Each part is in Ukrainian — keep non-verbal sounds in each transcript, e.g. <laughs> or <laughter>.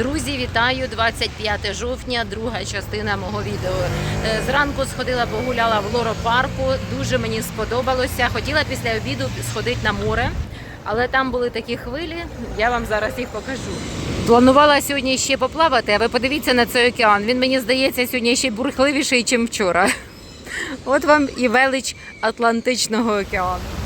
Друзі, вітаю! 25 жовтня, друга частина мого відео. Е, Зранку сходила, погуляла в лоропарку. Дуже мені сподобалося. Хотіла після обіду сходити на море, але там були такі хвилі. Я вам зараз їх покажу. Планувала сьогодні ще поплавати, а ви подивіться на цей океан. Він мені здається сьогодні ще бурхливіший, ніж вчора. От вам і велич Атлантичного океану.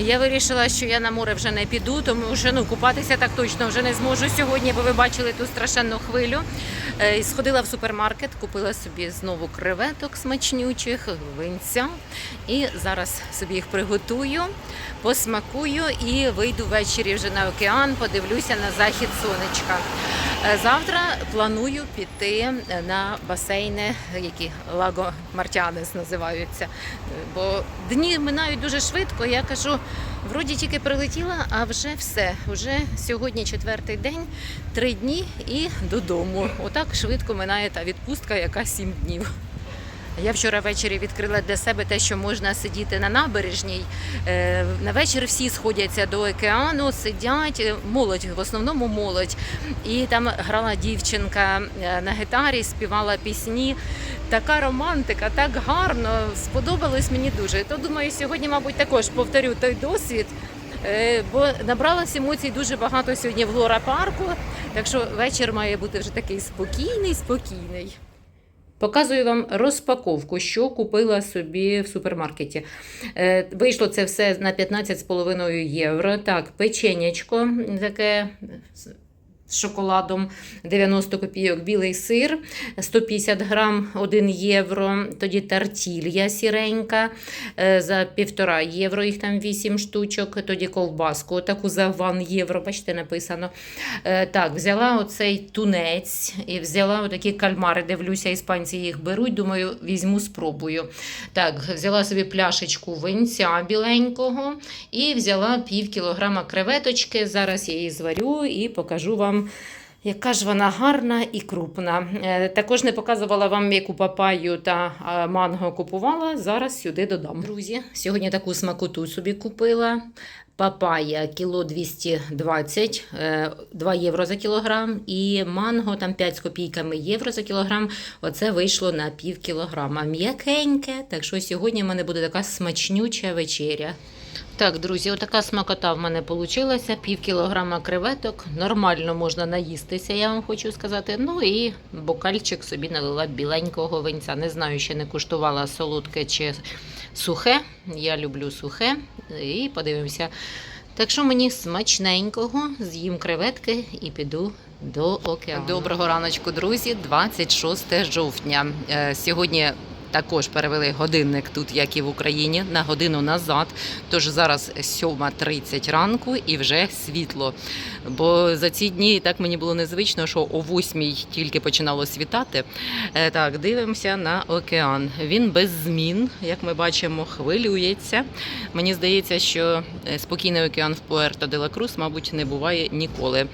Я вирішила, що я на море вже не піду, тому що ну купатися так точно вже не зможу сьогодні, бо ви бачили ту страшенну хвилю. Е, Сходила в супермаркет, купила собі знову креветок смачнючих, винця. І зараз собі їх приготую, посмакую і вийду ввечері вже на океан, подивлюся на захід сонечка. Е, Завтра планую піти на басейни, які Лаго Мартянес називаються. Бо дні минають дуже швидко. Я кажу, вроді тільки прилетіла, а вже все. Вже сьогодні четвертий день, три дні і додому. Отак швидко минає та відпустка, яка сім днів. Я вчора ввечері відкрила для себе те, що можна сидіти на набережній. Е, На вечір всі сходяться до океану, сидять, е, молодь, в основному молодь. І там грала дівчинка е, на гітарі, співала пісні. Така романтика, так гарно, сподобалось мені дуже. То думаю, сьогодні, мабуть, також повторю той досвід. Бо набралось емоцій дуже багато сьогодні в Лора парку. Так що вечір має бути вже такий спокійний, спокійний. Показую вам розпаковку, що купила собі в супермаркеті. Е, Вийшло це все на 15,5 євро. Так, печенячко таке з- шоколадом 90 копійок, білий сир 150 грам 1 євро. Тоді тартілья сіренька е, за півтора євро, їх там 8 штучок. Тоді ковбаску таку за 1 євро, бачите, написано. Е, Так, взяла оцей тунець і взяла отакі кальмари. Дивлюся, іспанці їх беруть. Думаю, візьму, спробую. Так, взяла собі пляшечку винця біленького і взяла пів кілограма креветочки. Зараз я її зварю і покажу вам. Яка ж вона гарна і крупна. Е, Також не показувала вам, яку папаю та манго купувала. Зараз сюди додам. Друзі, сьогодні таку смакоту собі купила. Папая кіло 220, е, 2 євро за кілограм, і манго там 5 з копійками євро за кілограм. Оце вийшло на пів кілограма. М'якеньке, так що сьогодні в мене буде така смачнюча вечеря. Так, друзі, отака смакота в мене вийшла. Пів кілограма креветок. Нормально можна наїстися, я вам хочу сказати. Ну і бокальчик собі налила біленького винця. Не знаю, ще не куштувала солодке чи сухе. Я люблю сухе. І подивимося. Так що мені смачненького, з'їм креветки і піду до океану. Доброго раночку, друзі. 26 жовтня. Е, Сьогодні також перевели годинник тут, як і в Україні, на годину назад. Тож зараз 7.30 ранку і вже світло. Бо за ці дні так мені було незвично, що о 8 тільки починало світати. Е, Так, дивимося на океан. Він без змін, як ми бачимо, хвилюється. Мені здається, що е, спокійний океан в Пуерто де ла Крус, мабуть, не буває ніколи.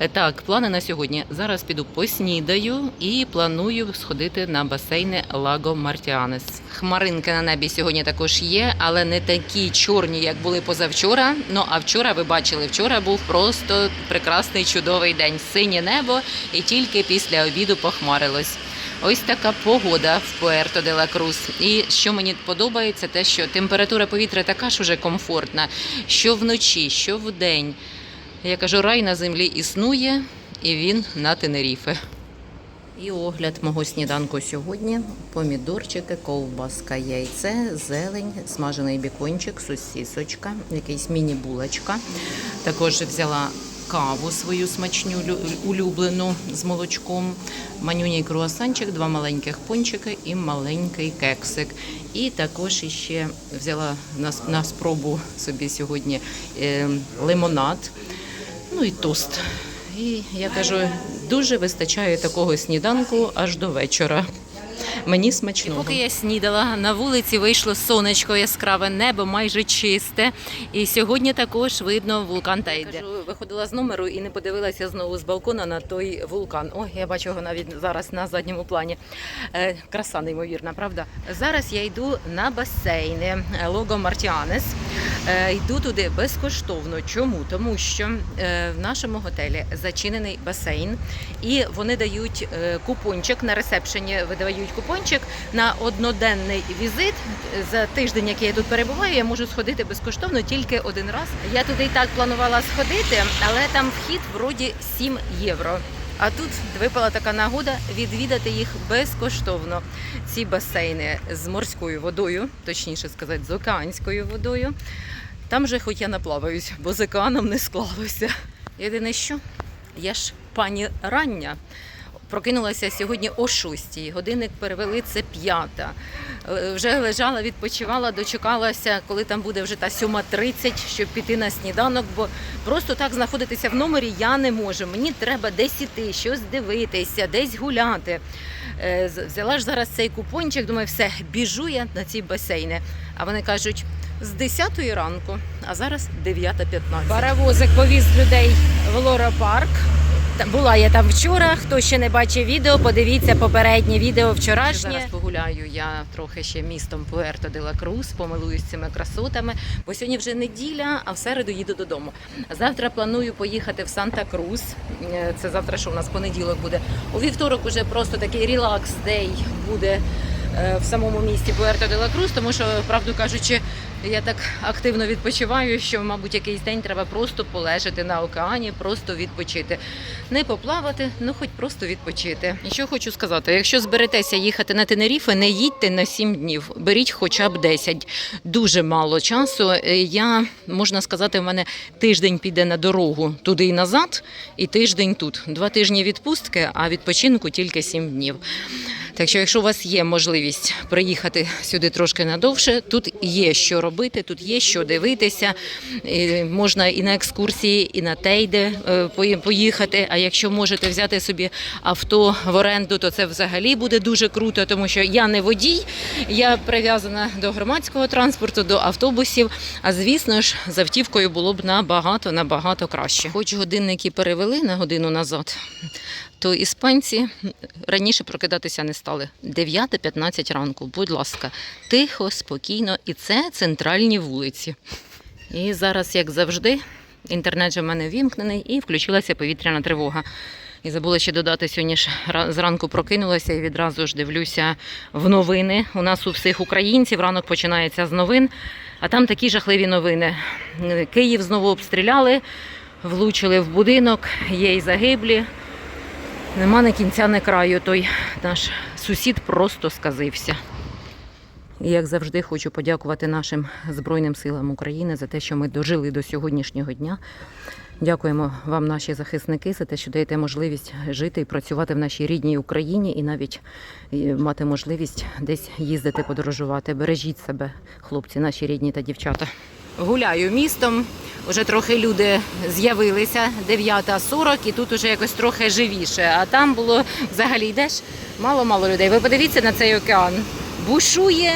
Е, Так, плани на сьогодні. Зараз піду поснідаю і планую сходити на басейни Лаго Мартіанес. Хмаринки на небі сьогодні також є, але не такі чорні, як були позавчора. Ну а вчора ви бачили, вчора був просто прекрасний чудовий день. Синє небо, і тільки після обіду похмарилось. Ось така погода в Пуерто де ла Крус. І що мені подобається, те, що температура повітря така ж уже комфортна, що вночі, що вдень. Я кажу, рай на землі існує, і він на Тенеріфе. І огляд мого сніданку сьогодні: помідорчики, ковбаска, яйце, зелень, смажений бікончик, сосісочка, якийсь міні-булочка. Також взяла каву свою смачню улюблену з молочком, манюній круасанчик, два маленьких пончики і маленький кексик. І також іще взяла на, на спробу собі сьогодні е, лимонад, ну і тост. І я кажу, дуже вистачає такого сніданку аж до вечора. Мені смачно. поки я снідала, на вулиці вийшло сонечко яскраве, небо майже чисте. І сьогодні також видно вулкан Тайде. Виходила з номеру і не подивилася знову з балкона на той вулкан. Ой, я бачу його навіть зараз на задньому плані. Е, краса неймовірна, правда? Зараз я йду на басейни Лого Мартіанес. Е, йду туди безкоштовно. Чому? Тому що е, в нашому готелі зачинений басейн, і вони дають е, купончик на ресепшені. Видають купончик на одноденний візит. За тиждень, який я тут перебуваю, я можу сходити безкоштовно тільки один раз. Я туди і так планувала сходити, але там вхід вроді 7 євро. А тут випала така нагода відвідати їх безкоштовно. Ці басейни з морською водою, точніше сказати, з океанською водою. Там же хоч я наплаваюсь, бо з океаном не склалося. Єдине що, я ж пані рання. Прокинулася сьогодні о 6 годинник перевели це п'ята. Е, Вже лежала, відпочивала, дочекалася, коли там буде вже та 7.30, щоб піти на сніданок, бо просто так знаходитися в номері я не можу. Мені треба десь іти, щось дивитися, десь гуляти. Е, Взяла ж зараз цей купончик, думаю, все, біжу я на ці басейни. А вони кажуть, з 10 ранку, а зараз 9.15. Паровозик повіз людей в Лора Парк. Була я там вчора. Хто ще не бачив відео, подивіться попереднє відео вчорашнє. Зараз погуляю я трохи ще містом Пуерто де ла Крус, помилуюсь цими красотами. Бо сьогодні вже неділя, а в середу їду додому. Завтра планую поїхати в Санта Крус. Е, Це завтра, що у нас понеділок буде. У вівторок уже просто такий релакс дей буде е, в самому місті Пуерто де ла Крус, тому що, правду кажучи, я так активно відпочиваю, що, мабуть, якийсь день треба просто полежати на океані, просто відпочити. Не поплавати, ну хоч просто відпочити. І що хочу сказати: якщо зберетеся їхати на Тенеріфе, не їдьте на 7 днів, беріть хоча б 10. Дуже мало часу. Е, Я можна сказати, в мене тиждень піде на дорогу туди і назад, і тиждень тут. Два тижні відпустки, а відпочинку тільки 7 днів. Так що, якщо у вас є можливість приїхати сюди трошки надовше, тут є що робити, тут є що дивитися. Можна і на екскурсії, і на тейде е, поїхати. А якщо можете взяти собі авто в оренду, то це взагалі буде дуже круто, тому що я не водій, я прив'язана до громадського транспорту, до автобусів. А звісно ж, з автівкою було б набагато набагато краще. Хоч годинники перевели на годину назад, то іспанці раніше прокидатися не стали. 9.15 ранку, будь ласка, тихо, спокійно, і це центральні вулиці. І зараз, як завжди, інтернет же в мене вімкнений і включилася повітряна тривога. І забула ще додати, сьогодні ж зранку прокинулася і відразу ж дивлюся в новини. У нас у всіх українців ранок починається з новин, а там такі жахливі новини. Київ знову обстріляли, влучили в будинок, є й загиблі. Нема ні кінця, ні краю. Той наш сусід просто сказився. І як завжди, хочу подякувати нашим Збройним силам України за те, що ми дожили до сьогоднішнього дня. Дякуємо вам, наші захисники, за те, що даєте можливість жити і працювати в нашій рідній Україні і навіть мати можливість десь їздити, подорожувати. Бережіть себе, хлопці, наші рідні та дівчата. Гуляю містом. Уже трохи люди з'явилися 9.40 і тут уже якось трохи живіше. А там було взагалі йдеш мало-мало людей. Ви подивіться на цей океан. Бушує.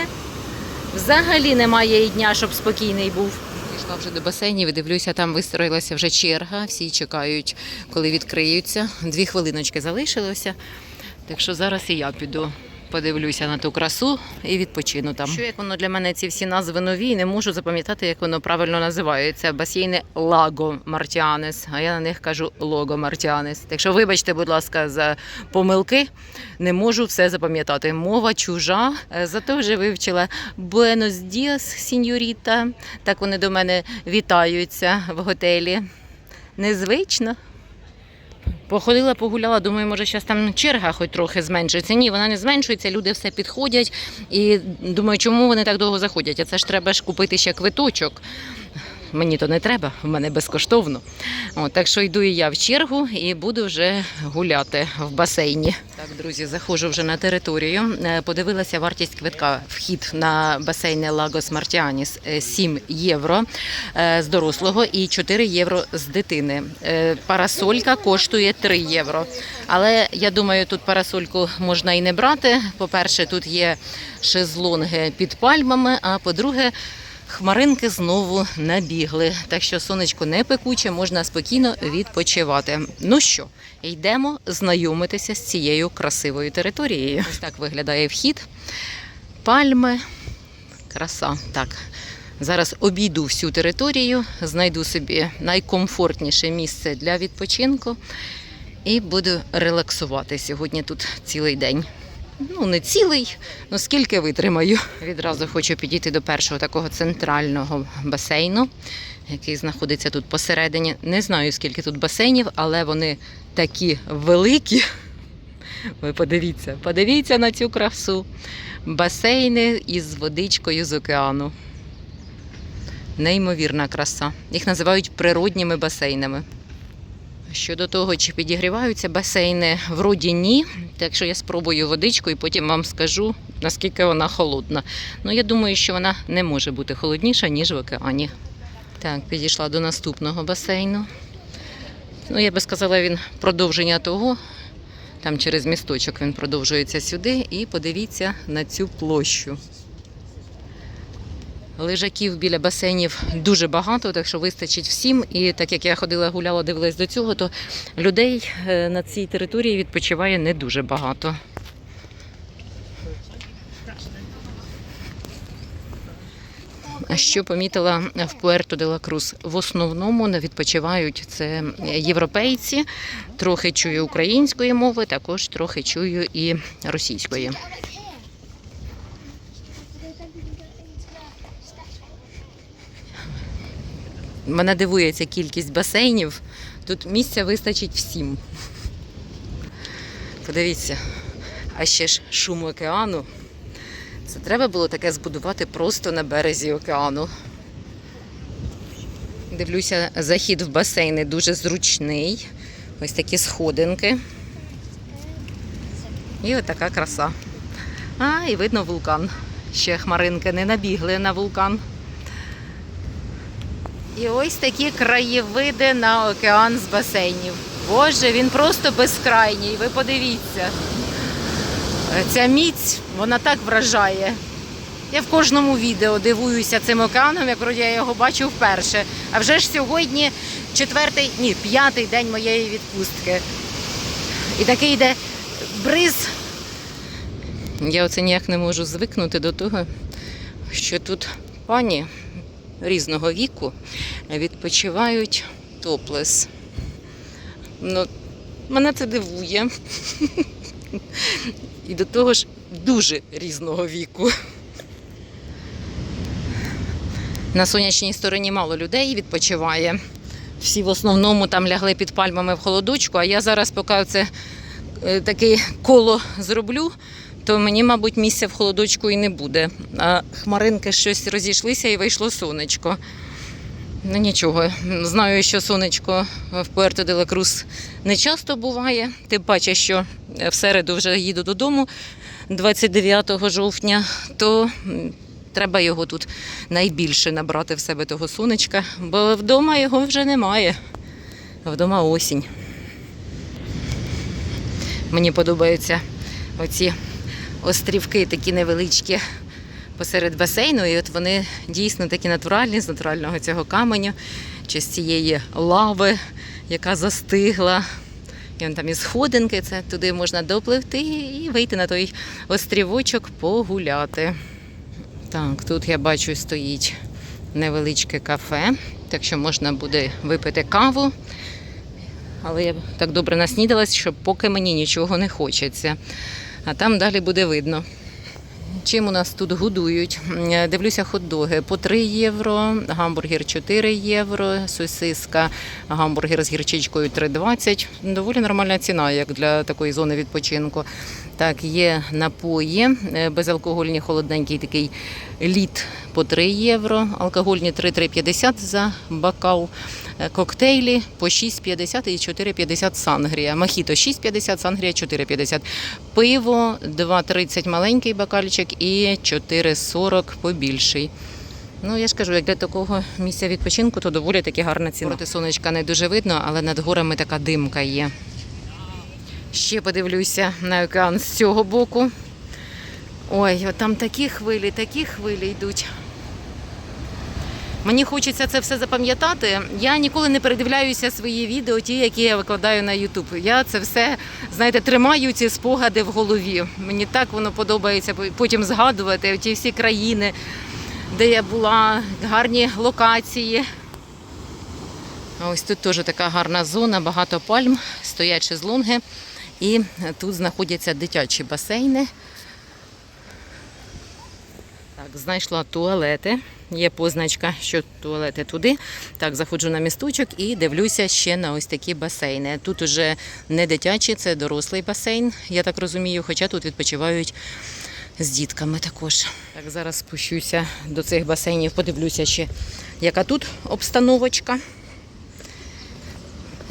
Взагалі немає і дня, щоб спокійний був. Пішла вже до басейнів і дивлюся, там вистроїлася вже черга. Всі чекають, коли відкриються. Дві хвилиночки залишилося. Так що зараз і я піду. Подивлюся на ту красу і відпочину там. Що як воно для мене ці всі назви нові, не можу запам'ятати, як воно правильно називається. Басейни Лаго Мартіанес, а я на них кажу Лого Мартіанес. Так що вибачте, будь ласка, за помилки. Не можу все запам'ятати. Мова чужа. Е, Зато вже вивчила Буенос Діас, сіньоріта. Так вони до мене вітаються в готелі. Незвично. Походила, погуляла, думаю, може зараз там черга хоч трохи зменшиться. Ні, вона не зменшується, люди все підходять. І думаю, чому вони так довго заходять? А це ж треба ж купити ще квиточок. Мені то не треба, в мене безкоштовно. От, так що йду і я в чергу і буду вже гуляти в басейні. Так, друзі, заходжу вже на територію. Е, Подивилася вартість квитка. Вхід на басейни Лагос Мартіаніс е, 7 євро е, з дорослого і 4 євро з дитини. Е, Парасолька коштує 3 євро. Але я думаю, тут парасольку можна і не брати. По-перше, тут є шезлонги під пальмами, а по-друге, хмаринки знову набігли. Так що сонечко не пекуче, можна спокійно відпочивати. Ну що, йдемо знайомитися з цією красивою територією. Ось так виглядає вхід. Пальми, краса. Так. Зараз обійду всю територію, знайду собі найкомфортніше місце для відпочинку і буду релаксувати сьогодні тут цілий день. Ну, не цілий, ну скільки витримаю. Відразу хочу підійти до першого такого центрального басейну, який знаходиться тут посередині. Не знаю, скільки тут басейнів, але вони такі великі. Ви подивіться, подивіться на цю красу. Басейни із водичкою з океану. Неймовірна краса. Їх називають природніми басейнами. Щодо того, чи підігріваються басейни, вроді ні. Так що я спробую водичку і потім вам скажу, наскільки вона холодна. Ну, я думаю, що вона не може бути холодніша, ніж в океані. Так, підійшла до наступного басейну. Ну, я би сказала, він продовження того. Там через місточок він продовжується сюди. І подивіться на цю площу. Лежаків біля басейнів дуже багато, так що вистачить всім. І так як я ходила, гуляла, дивилась до цього, то людей е, на цій території відпочиває не дуже багато. Що помітила в Пуерто де ла? В основному не відпочивають це європейці, трохи чую української мови, також трохи чую і російської. Мене дивує ця кількість басейнів. Тут місця вистачить всім. Подивіться, а ще ж шум океану. Це треба було таке збудувати просто на березі океану. Дивлюся, захід в басейни дуже зручний. Ось такі сходинки. І от така краса. А, і видно вулкан. Ще хмаринки не набігли на вулкан. І ось такі краєвиди на океан з басейнів. Боже, він просто безкрайній. Ви подивіться. Ця міць, вона так вражає. Я в кожному відео дивуюся цим океаном, як я його бачу вперше. А вже ж сьогодні четвертий, ні, п'ятий день моєї відпустки. І такий йде бриз. Я оце ніяк не можу звикнути до того, що тут пані різного віку відпочивають топлес. Ну, мене це дивує. <laughs> І до того ж дуже різного віку. На сонячній стороні мало людей відпочиває. Всі в основному там лягли під пальмами в холодочку, а я зараз, поки це е, таке коло зроблю, то мені, мабуть, місця в холодочку і не буде. А хмаринки щось розійшлися і вийшло сонечко. Ну нічого, знаю, що сонечко в Пуерто де Крус не часто буває. Тим паче, що в середу вже їду додому 29 жовтня, то треба його тут найбільше набрати в себе того сонечка, бо вдома його вже немає. Вдома осінь. Мені подобаються оці острівки такі невеличкі посеред басейну, і от вони дійсно такі натуральні, з натурального цього каменю, чи з цієї лави, яка застигла. І там і сходинки, це туди можна допливти і вийти на той острівочок погуляти. Так, тут я бачу стоїть невеличке кафе, так що можна буде випити каву. Але я так добре наснідалась, що поки мені нічого не хочеться. А там далі буде видно. Чим у нас тут годують? Дивлюся, хот-доги по 3 євро, гамбургер 4 євро, сосиска, гамбургер з гірчичкою 3,20. Доволі нормальна ціна, як для такої зони відпочинку. Так, є напої, е, безалкогольні холодненький такий лід по 3 євро, алкогольні 3-3,50 за бокал, е, коктейлі по 6,50 і 4,50 сангрія. Мохіто 6,50, сангрія 4,50. Пиво 2,30 маленький бокальчик і 4,40 побільший. Ну, я ж кажу, як для такого місця відпочинку, то доволі таки гарна ціна. Проти сонечка не дуже видно, але над горами така димка є. Ще подивлюся на океан з цього боку. Ой, от там такі хвилі, такі хвилі йдуть. Мені хочеться це все запам'ятати. Я ніколи не передивляюся свої відео, ті, які я викладаю на YouTube. Я це все, знаєте, тримаю ці спогади в голові. Мені так воно подобається потім згадувати ті всі країни, де я була, гарні локації. Ось тут теж така гарна зона, багато пальм, стоять шезлонги. І тут знаходяться дитячі басейни. Так, знайшла туалети. Є позначка, що туалети туди. Так, заходжу на місточок і дивлюся ще на ось такі басейни. Тут уже не дитячі, це дорослий басейн, я так розумію, хоча тут відпочивають з дітками також. Так, зараз спущуся до цих басейнів, подивлюся ще, яка тут обстановочка.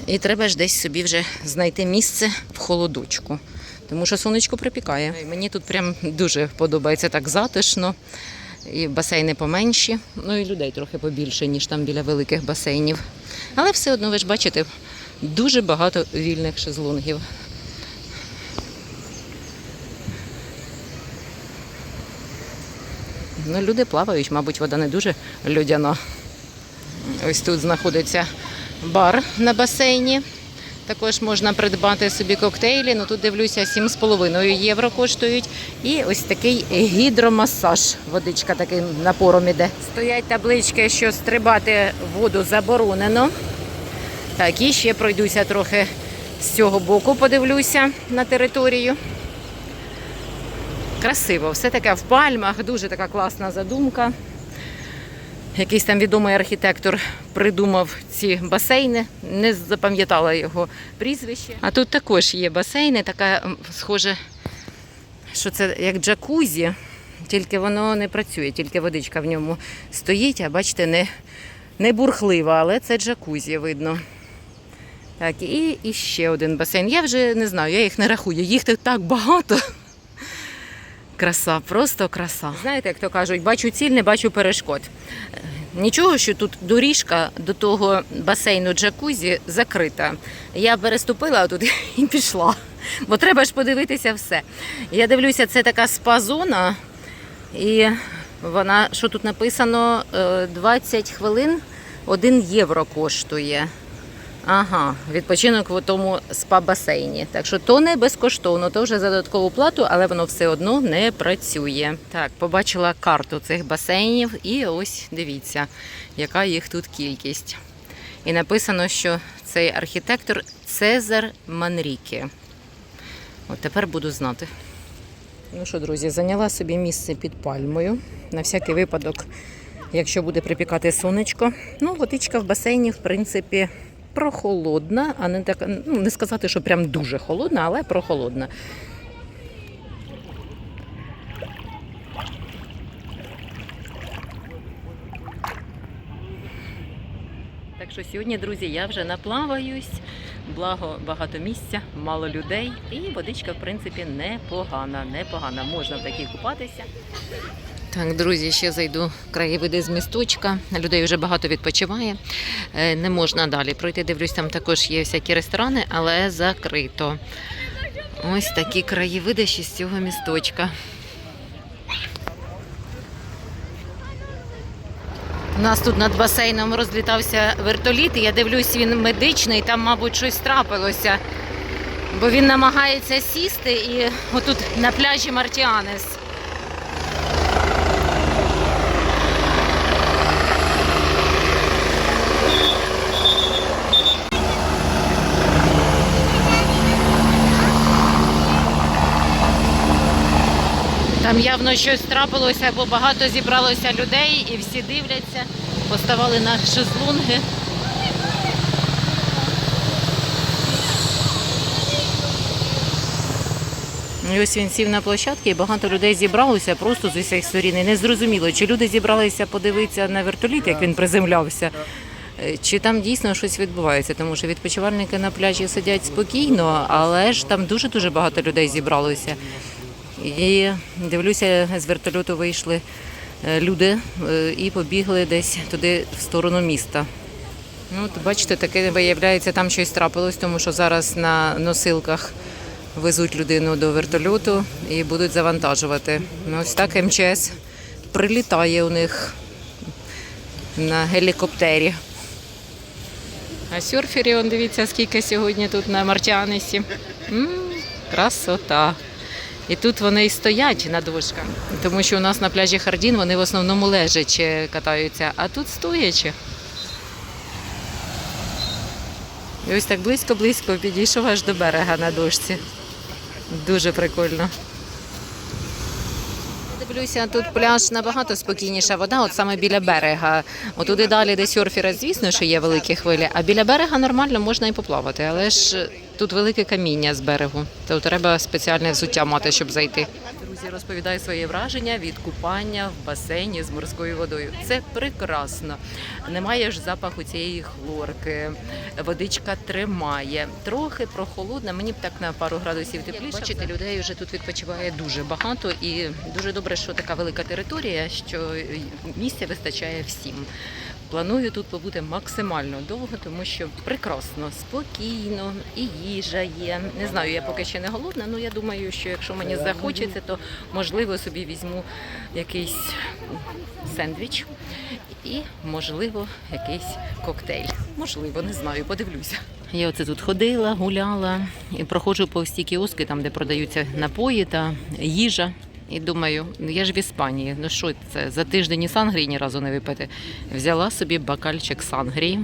І треба ж десь собі вже знайти місце в холодочку. Тому що сонечко припікає. Мені тут прям дуже подобається так затишно. І басейни поменші, ну і людей трохи побільше, ніж там біля великих басейнів. Але все одно ви ж бачите, дуже багато вільних шезлонгів. Ну, люди плавають, мабуть, вода не дуже людяна. Ось тут знаходиться бар на басейні. Також можна придбати собі коктейлі. Ну тут дивлюся, 7,5 євро коштують. І ось такий гідромасаж. Водичка таким напором іде. Стоять таблички, що стрибати воду заборонено. Так, і ще пройдуся трохи з цього боку, подивлюся на територію. Красиво, все таке в пальмах, дуже така класна задумка. Якийсь там відомий архітектор придумав ці басейни, не запам'ятала його прізвище. А тут також є басейни, така схоже, що це як джакузі, тільки воно не працює, тільки водичка в ньому стоїть, а бачите, не, не бурхлива, але це джакузі видно. Так, і, і ще один басейн. Я вже не знаю, я їх не рахую. Їх так багато. Краса, просто краса. Знаєте, як то кажуть, бачу ціль, не бачу перешкод. Е, Нічого, що тут доріжка до того басейну джакузі закрита. Я переступила тут <laughs> і пішла. Бо треба ж подивитися все. Я дивлюся, це така спа-зона, і вона, що тут написано, е, 20 хвилин 1 євро коштує. Ага, відпочинок в тому спа-басейні. Так що то не безкоштовно, то вже за додаткову плату, але воно все одно не працює. Так, побачила карту цих басейнів, і ось дивіться, яка їх тут кількість. І написано, що цей архітектор Цезар Манріке. От тепер буду знати. Ну що, друзі, зайняла собі місце під пальмою. На всякий випадок, якщо буде припікати сонечко. Ну, водичка в басейні, в принципі, прохолодна, а не така, ну не сказати, що прям дуже холодна, але прохолодна. Так що сьогодні, друзі, я вже наплаваюсь, благо багато місця, мало людей, і водичка, в принципі, непогана, непогана. Можна в такій купатися. Так, друзі, ще зайду краєвиди з місточка. Людей вже багато відпочиває. Е, Не можна далі пройти. Дивлюсь, там також є всякі ресторани, але закрито. Ось такі краєвиди ще з цього місточка. У нас тут над басейном розлітався вертоліт, я дивлюсь, він медичний, там, мабуть, щось трапилося. Бо він намагається сісти і отут на пляжі Мартіанес. Там явно щось трапилося, бо багато зібралося людей і всі дивляться, поставали на шезлонги. І ось він сів на площадці, і багато людей зібралося просто з усіх сторін. І не зрозуміло, чи люди зібралися подивитися на вертоліт, як він приземлявся. е, Чи там дійсно щось відбувається, тому що відпочивальники на пляжі сидять спокійно, але ж там дуже дуже багато людей зібралося. І дивлюся, з вертольоту вийшли е, люди е, і побігли десь туди в сторону міста. Ну, от бачите, таке виявляється, там щось трапилось, тому що зараз на носилках везуть людину до вертольоту і будуть завантажувати. Ну, ось так МЧС прилітає у них на гелікоптері. А сюрферів, он дивіться, скільки сьогодні тут на Мартіанесі. М, красота. І тут вони і стоять на дошках, тому що у нас на пляжі Хардін вони в основному лежачи катаються, а тут стоячи. І ось так близько-близько підійшов аж до берега на дошці. Дуже прикольно. Дивлюся, тут пляж набагато спокійніша вода, от саме біля берега. Отуди далі, де серфера, звісно, що є великі хвилі, а біля берега нормально можна і поплавати, але ж тут велике каміння з берегу, то треба спеціальне взуття мати, щоб зайти. Друзі, розповідаю своє враження від купання в басейні з морською водою. Це прекрасно. Немає ж запаху цієї хлорки, водичка тримає. Трохи прохолодна, мені б так на пару градусів тепліше. Бачите, людей вже тут відпочиває дуже багато і дуже добре, що така велика територія, що місця вистачає всім. Планую тут побути максимально довго, тому що прекрасно, спокійно, і їжа є. Не знаю, я поки ще не голодна, але я думаю, що якщо мені захочеться, то можливо собі візьму якийсь сендвіч і, можливо, якийсь коктейль. Можливо, не знаю, подивлюся. Я оце тут ходила, гуляла і проходжу повз ті кіоски, там, де продаються напої та їжа. І думаю, я ж в Іспанії. Ну що це за тиждень і сангрії ні разу не випити. Взяла собі бакальчик сангрії.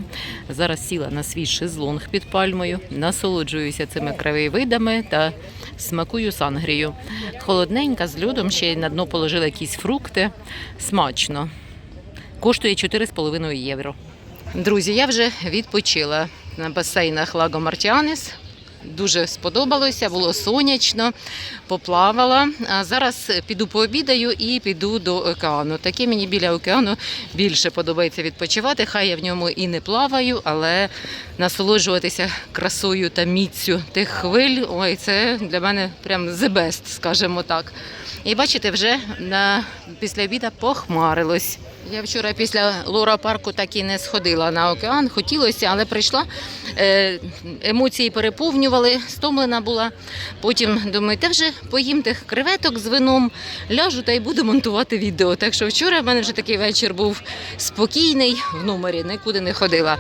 Зараз сіла на свій шезлонг під пальмою, насолоджуюся цими краєвидами та смакую сангрію. Холодненька з льодом, ще й на дно положила якісь фрукти. Смачно. Коштує 4,5 євро. Друзі, я вже відпочила на басейнах Лаго Мартіанес. Дуже сподобалося, було сонячно, поплавала. А зараз піду пообідаю і піду до океану. Таке мені біля океану більше подобається відпочивати. Хай я в ньому і не плаваю, але насолоджуватися красою та міцю тих хвиль. Ой, це для мене прям the best, скажімо так. І бачите, вже на після обіда похмарилось. Я вчора після Лора парку так і не сходила на океан, хотілося, але прийшла. е, Емоції переповнювали, стомлена була. Потім думаю, та вже поїм тих креветок з вином, ляжу та й буду монтувати відео. Так що вчора в мене вже такий вечір був спокійний в номері, нікуди не ходила.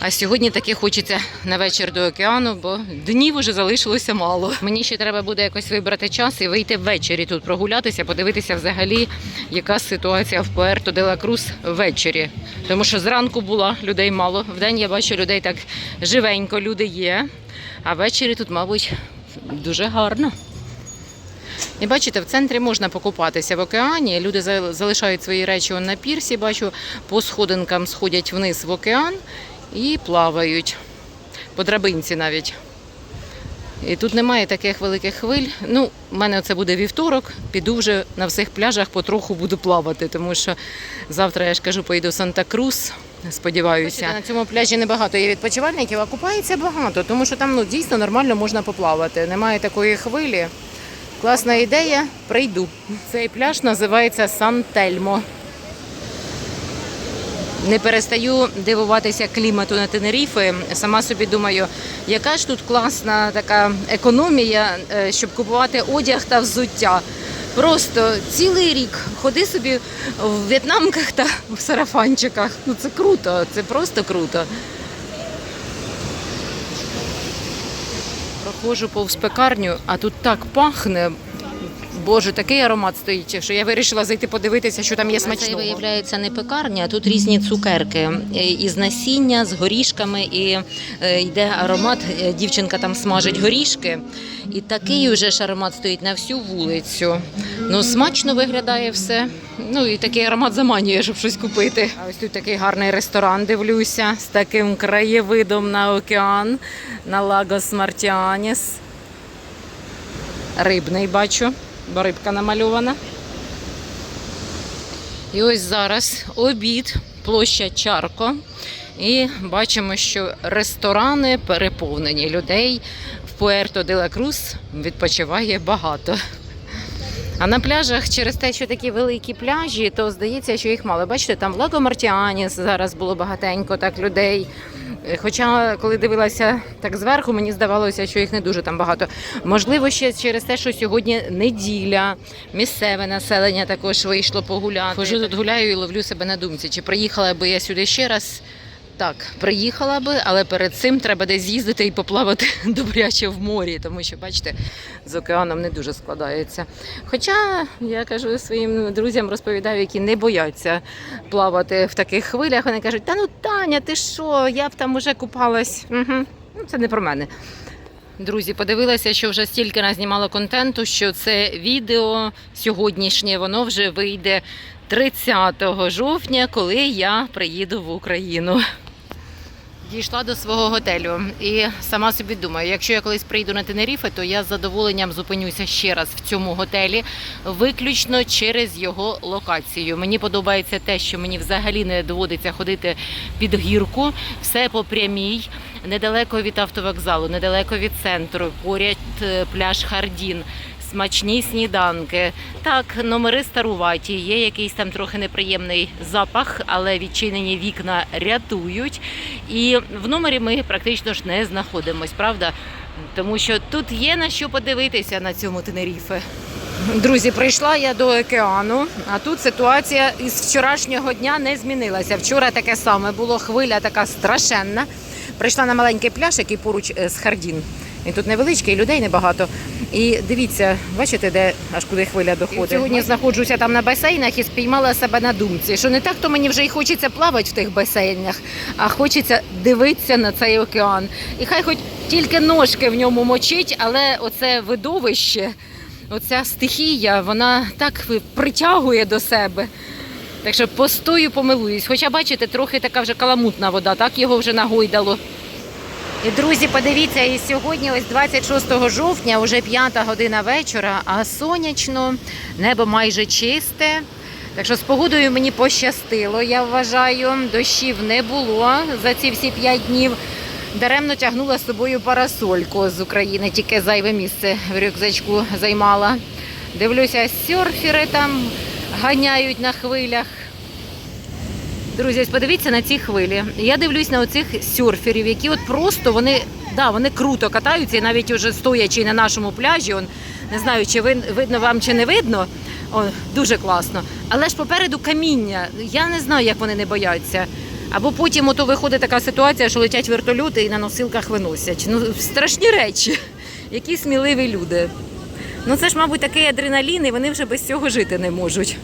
А сьогодні таки хочеться на вечір до океану, бо днів вже залишилося мало. Мені ще треба буде якось вибрати час і вийти ввечері тут прогулятися, подивитися взагалі, яка ситуація в Пуерто де ла Крус ввечері. Тому що зранку було людей мало. Вдень я бачу людей так живенько, люди є. А ввечері тут, мабуть, дуже гарно. І бачите, в центрі можна покупатися в океані. Люди залишають свої речі на пірсі, бачу, по сходинкам сходять вниз в океан і плавають. По драбинці навіть. І тут немає таких великих хвиль. Ну, в мене це буде вівторок. Піду вже на всіх пляжах потроху буду плавати, тому що завтра я ж кажу, поїду в Санта-Крус. Сподіваюся, на цьому пляжі небагато є відпочивальників, а купається багато, тому що там ну дійсно нормально можна поплавати. Немає такої хвилі. Класна ідея, прийду. Цей пляж називається Сан-Тельмо. Не перестаю дивуватися клімату на Тенеріфи. Сама собі думаю, яка ж тут класна така економія, е, щоб купувати одяг та взуття. Просто цілий рік ходи собі в в'єтнамках та в сарафанчиках. Ну це круто, це просто круто. Проходжу повз пекарню, а тут так пахне. Боже, такий аромат стоїть, що я вирішила зайти подивитися, що там є смачного. Це виявляється не пекарня, а тут різні цукерки е, із насіння, з горішками, і е, йде аромат. е, Дівчинка там смажить горішки, і такий уже ж аромат стоїть на всю вулицю. Ну, смачно виглядає все. Ну і такий аромат заманює, щоб щось купити. А ось тут такий гарний ресторан, дивлюся, з таким краєвидом на океан, на Лагос Мартіаніс. рибний бачу, рибка намальована. І ось зараз обід, площа Чарко. І бачимо, що ресторани переповнені людей. В Пуерто де ла Крус відпочиває багато. А на пляжах через те, що такі великі пляжі, то здається, що їх мало. Бачите, там в Лаго Мартіаніс зараз було багатенько так людей. Е, Хоча, коли дивилася так зверху, мені здавалося, що їх не дуже там багато. Можливо, ще через те, що сьогодні неділя, місцеве населення також вийшло погуляти. Хожу тут гуляю і ловлю себе на думці. Чи приїхала би я сюди ще раз? Так, приїхала би, але перед цим треба десь з'їздити і поплавати <laughs> добряче в морі, тому що, бачите, з океаном не дуже складається. Хоча я кажу своїм друзям, розповідаю, які не бояться плавати в таких хвилях. Вони кажуть, та ну Таня, ти що? Я б там уже купалась. Угу. Ну, це не про мене. Друзі, подивилася, що вже стільки назнімало контенту, що це відео сьогоднішнє, воно вже вийде 30 жовтня, коли я приїду в Україну. Дійшла до свого готелю і сама собі думаю, якщо я колись прийду на Тенеріфе, то я з задоволенням зупинюся ще раз в цьому готелі, виключно через його локацію. Мені подобається те, що мені взагалі не доводиться ходити під гірку, все по прямій, недалеко від автовокзалу, недалеко від центру, поряд е, пляж Хардін. Смачні сніданки. Так, номери старуваті, є якийсь там трохи неприємний запах, але відчинені вікна рятують. І в номері ми практично ж не знаходимось, правда? Тому що тут є на що подивитися на цьому Тенеріфе. Друзі, прийшла я до океану, а тут ситуація із вчорашнього дня не змінилася. Вчора таке саме було хвиля така страшенна. Прийшла на маленький пляж, який поруч е, з Хардін. Він тут невеличкий, і людей небагато. І дивіться, бачите, де аж куди хвиля доходить. Сьогодні знаходжуся там на басейнах і спіймала себе на думці, що не так, то мені вже і хочеться плавати в тих басейнах, а хочеться дивитися на цей океан. І хай хоч тільки ножки в ньому мочить, але оце видовище, оця стихія, вона так притягує до себе. Так що постою, помилуюсь. Хоча, бачите, трохи така вже каламутна вода, так його вже нагойдало. І друзі, подивіться, і сьогодні, ось 26 жовтня, вже п'ята година вечора, а сонячно, небо майже чисте. Так що з погодою мені пощастило, я вважаю. Дощів не було за ці всі п'ять днів. Даремно тягнула з собою парасольку з України, тільки зайве місце в рюкзачку займала. Дивлюся, серфери там ганяють на хвилях. Друзі, ось подивіться на ці хвилі. Я дивлюсь на оцих серферів, які от просто вони, да, вони круто катаються, і навіть уже стоячи на нашому пляжі, он, не знаю, чи ви- видно вам чи не видно. О, дуже класно. Але ж попереду каміння. Я не знаю, як вони не бояться. Або потім ото виходить така ситуація, що летять вертольоти і на носилках виносять. Ну, страшні речі. Які сміливі люди. Ну це ж, мабуть, такий адреналін, і вони вже без цього жити не можуть.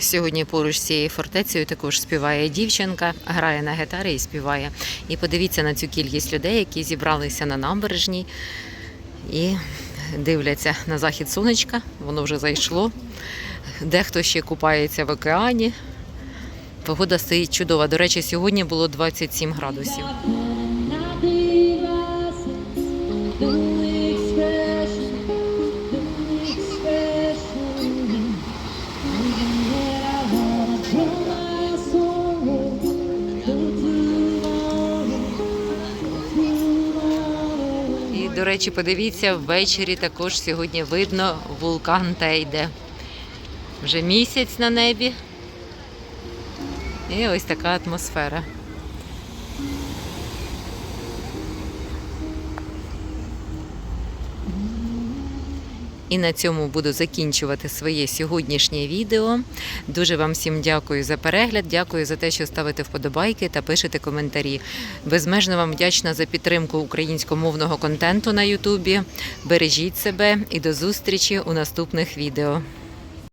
Сьогодні поруч з цією фортецею також співає дівчинка, грає на гітарі і співає. І подивіться на цю кількість людей, які зібралися на набережній і дивляться на захід сонечка. Воно вже зайшло. Дехто ще купається в океані. Погода стоїть чудова. До речі, сьогодні було 27 градусів. Речі, подивіться, ввечері також сьогодні видно вулкан Тейде. Вже місяць на небі. І ось така атмосфера. І на цьому буду закінчувати своє сьогоднішнє відео. Дуже вам всім дякую за перегляд, дякую за те, що ставите вподобайки та пишете коментарі. Безмежно вам вдячна за підтримку українськомовного контенту на Ютубі. Бережіть себе і до зустрічі у наступних відео.